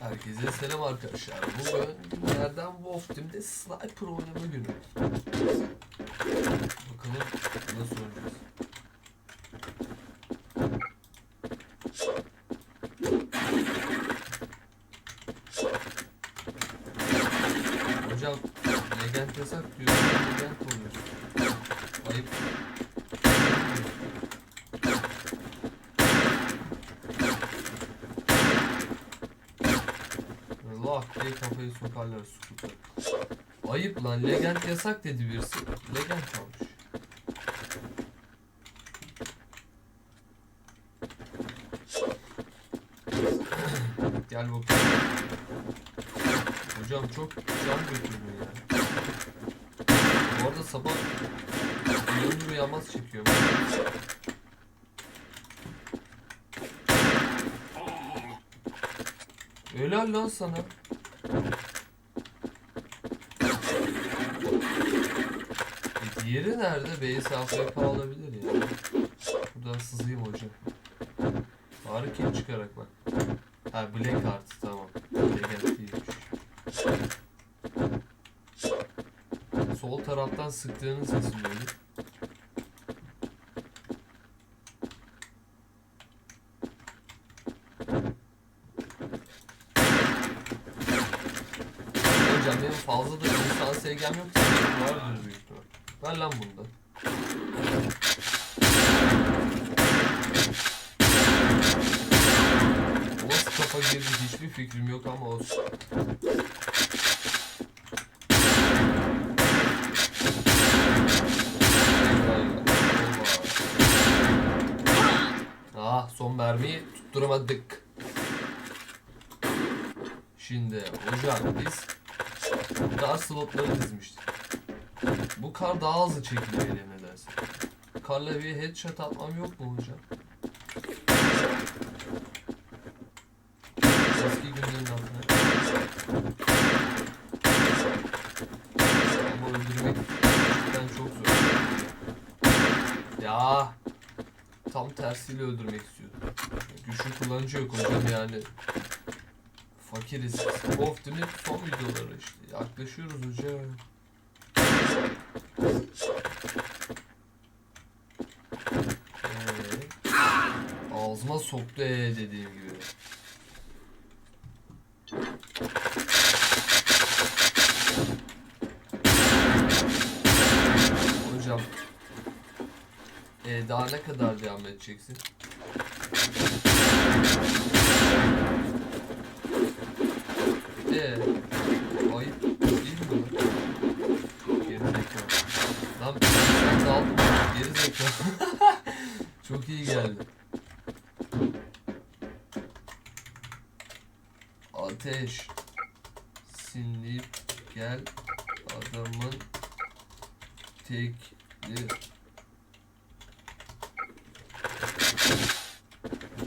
Herkese selam arkadaşlar. Bugün günlerden Wolf Team'de Sniper oynama günü. Bakalım nasıl oynayacağız. Hocam legend yasak diyor. Legend oluyor. Ayıp. Allah diye kafayı sokarlar skuter. Ayıp lan legend yasak dedi birisi. Legend kalmış. Gel bakalım. Hocam çok can götürdün ya. Bu arada sabah uyanır uyanmaz çekiyorum. Helal lan sana. E, diğeri nerede? Base AFK olabilir ya. Buradan sızayım hocam. Bari kill çıkarak bak. Ha Black Heart tamam. Legend. Sol taraftan sıktığının sesi duyuyor. Hocam benim insan sevgem yok. Senin vardır büyük ihtimal. Ver lan bunu da. Nasıl kafa girdi hiçbir fikrim yok ama olsun. Ah son mermiyi tutturamadık. Şimdi hocam biz kar slotları dizmiştik. Bu kar daha hızlı çekiliyor eline nedense. Karla bir headshot atmam yok mu hocam? Eski günlerin altına. Ama öldürmek cidden çok zor. Ya tam tersiyle öldürmek istiyordum. Güçlü kullanıcı yok hocam yani. Fakiriz. Of değil mi? Son videoları işte. Yaklaşıyoruz hocam. Ee, ağzıma soktu ee dediğim gibi. Hocam. Ee, daha ne kadar devam edeceksin? Ee, ayıp değil mi bu? Geri zekalı. Lan sen de aldın. Geri zekalı. Çok iyi geldi. Ateş. Sinleyip gel adamın tekli.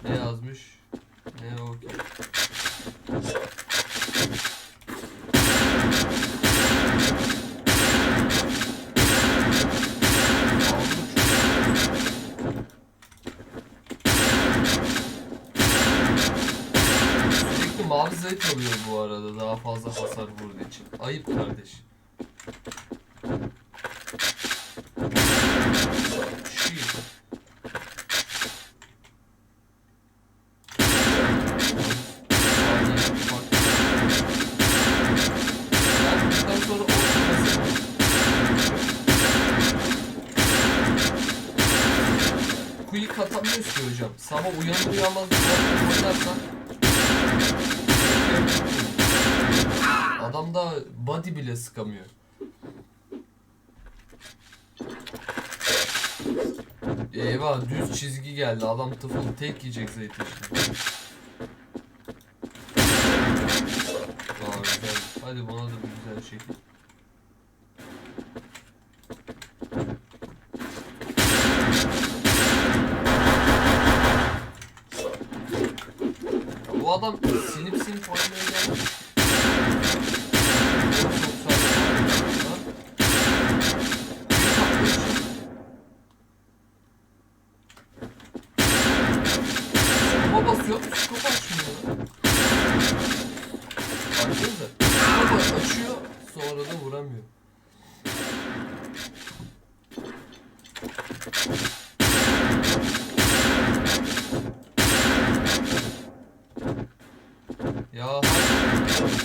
Ne yazmış? Ne o ki? Sürekli mavi zayıf alıyor bu arada daha fazla hasar vurduğu için. Ayıp kardeş. Shit. Saniye, bak. Ben bundan sonra ortalasın. Quick atamıyoruz ki hocam. Sabah uyanır uyanmaz bir oynarsan Adamda body bile sıkamıyor. Eyvah düz çizgi geldi. Adam tıfıl tek yiyecek zeytin. Aa, güzel. Hadi bana da bir güzel. Ya Bu adam sinip sinip oynamaya gelmiş. Çok sağ Ama basıyor, skop açmıyor. vuramıyor. Ya hadi.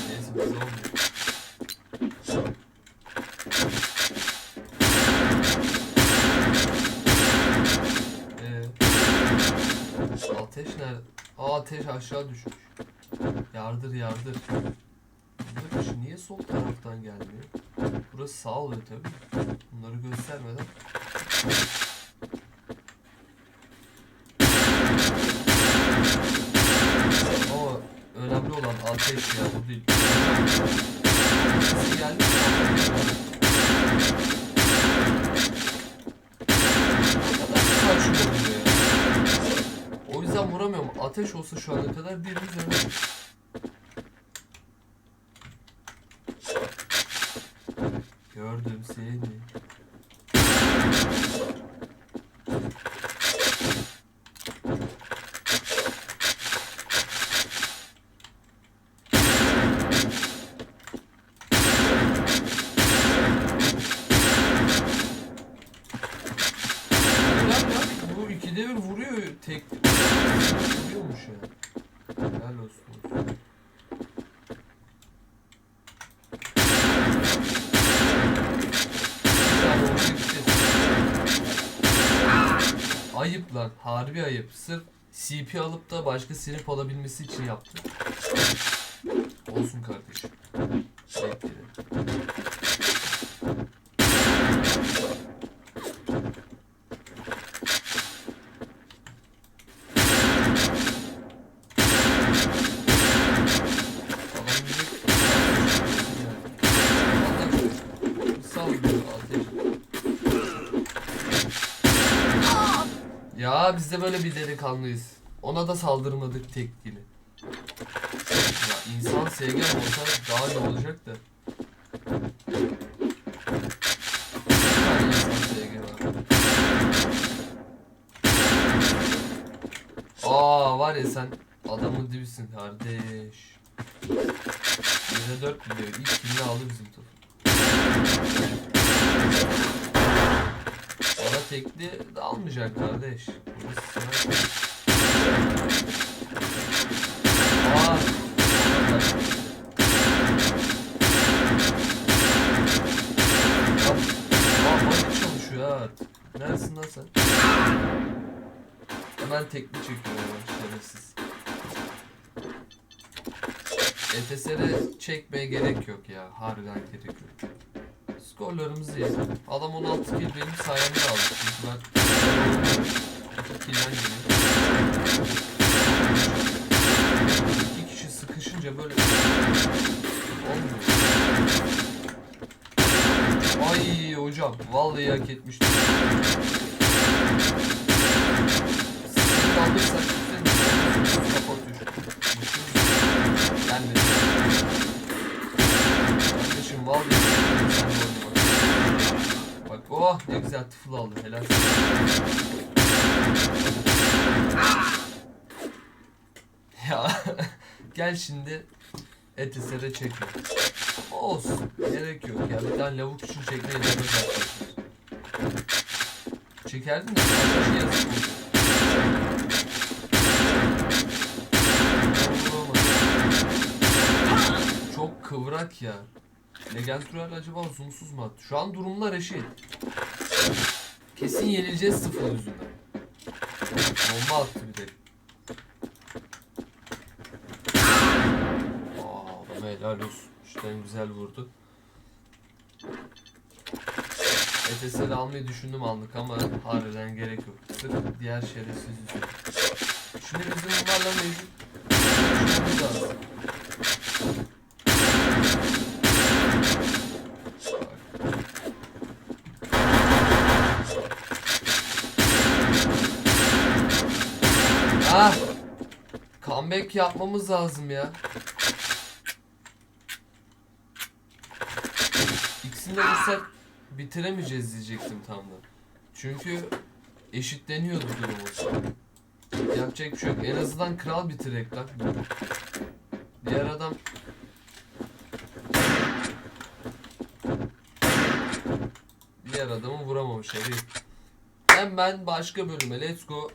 Neyse bize olmuyor. Ee, ateş nerede? Aa ateş aşağı düşmüş. Yardır yardır. Kış niye sol taraftan gelmiyor? Burası sağ oluyor tabi. Bunları göstermeden. Ama önemli olan ateş ya bu değil. Sesi geldi. O yüzden vuramıyorum. Ateş olsa şu ana kadar birimiz ölmüş. Gördüm seni. Bu ikide bir vuruyor. Tek vuruyormuş ya olsun. Bir tane oraya gideceğiz. Lan. Harbi ayıp. Sırf CP alıp da başka sinip alabilmesi için yaptı. Olsun kardeşim. Bekle. Adam direkt- Sallıyor ateş. Ya biz de böyle bir delikanlıyız. Ona da saldırmadık tekgili. Ya insan sevgi olsa daha ne olacak da. Aa var ya sen adamın dibisin kardeş. Bize 4 gidiyor. İlk kilini aldı bizim top. Tekli almayacak kardeş. Aa. Çalışıyor ha. Neredesin lan sen? Hemen tekli çekiyor şerefsiz. ETS'e çekmeye gerek yok ya. Harbiden gerek yok. Skorlarımız iyi. Adam 16 kill benim sayemde aldı. Çünkü ben 2 kill'den geliyorum. İki kişi sıkışınca böyle olmuyor. Ay hocam vallahi hak etmiştim. Sizi kaldırsak ne güzel tıfıl aldı helal. Ya gel şimdi çekme. Ama olsun gerek yok ya bir tane lavuk için çekmeye. Çekerdin de şey. Vuramadım. Çok kıvrak ya. Legend Royal acaba zoomsuz mu attı? Şu an durumlar eşit. Kesin yenileceğiz sıfır yüzünden. Bomba attı bir de. Aa, adama helal olsun. İşten güzel vurdu. ETS'li almayı düşündüm aldık ama harbiden gerek yok. Sırf diğer şerefsiz yüzünden. Şimdi bizim bunlarla mevcut konuşmamız Comeback yapmamız lazım ya. İkisini de vursak bitiremeyeceğiz diyecektim tam da. Çünkü eşitleniyordu durumumuz. Yapacak bir şey yok. En azından kral bitirek lan. Diğer adam Diğer adamı vuramamışlar. İyi. Hemen başka bölüme let's go.